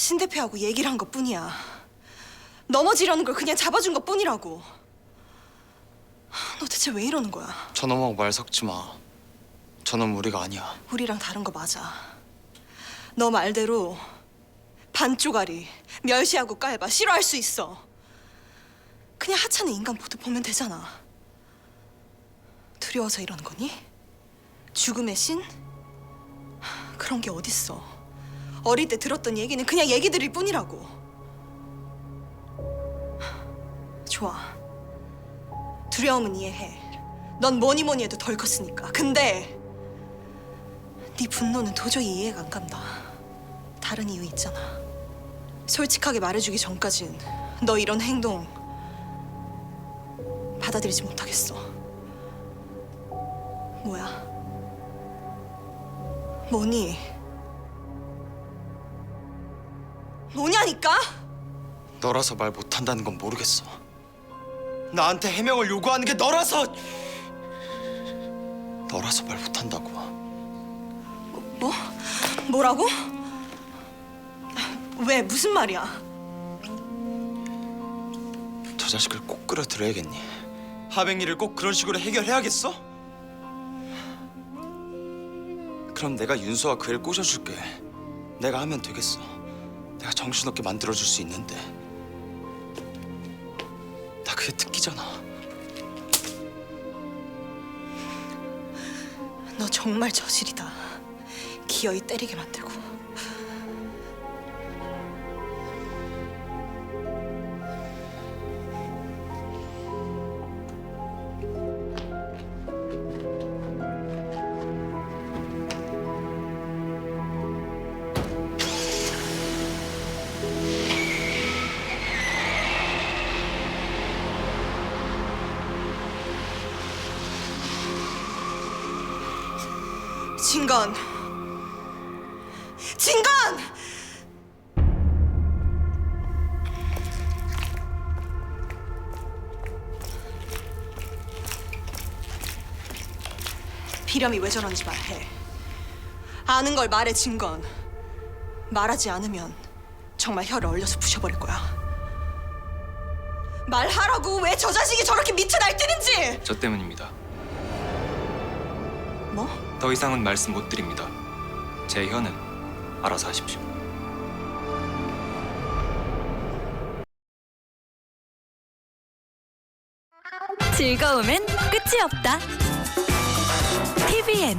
신 대표하고 얘기를 한 것뿐이야. 넘어지려는 걸 그냥 잡아준 것뿐이라고. 너 대체 왜 이러는 거야? 저놈하고 말 섞지 마. 저놈 우리가 아니야. 우리랑 다른 거 맞아. 너 말대로 반쪽아리 멸시하고 깔봐 싫어할 수 있어. 그냥 하찮은 인간 보듯 보면 되잖아. 두려워서 이러는 거니? 죽음의 신? 하, 그런 게 어딨어. 어릴 때 들었던 얘기는 그냥 얘기들일 뿐이라고. 하, 좋아. 두려움은 이해해. 넌 뭐니 뭐니 해도 덜 컸으니까. 근데 네 분노는 도저히 이해가 안 간다. 다른 이유 있잖아. 솔직하게 말해주기 전까진 너 이런 행동 받아들이지 못하겠어. 뭐야? 뭐니? 뭐냐니까? 너라서 말 못한다는 건 모르겠어. 나한테 해명을 요구하는 게 너라서 너라서 말 못한다고. 뭐? 뭐라고? 왜 무슨 말이야? 저 자식을 꼭 끌어들여야겠니? 하백리를 꼭 그런 식으로 해결해야겠어? 그럼 내가 윤수와 그 애를 꼬셔줄게. 내가 하면 되겠어. 내가 정신없게 만들어줄 수 있는데. 나 그게 특기잖아. 너 정말 저질이다. 기어이 때리게 만들고. 진건! 진건! 비렴이 왜 저런지 말해. 아는 걸 말해 진건. 말하지 않으면 정말 혀를 얼려서 부셔버릴 거야. 말하라고 왜 저 자식이 저렇게 밑에 날뛰는지! 저 때문입니다. 뭐? 더 이상은 말씀 못 드립니다. 제 혀는 알아서 하십시오. 즐거움엔 끝이 없다. TVN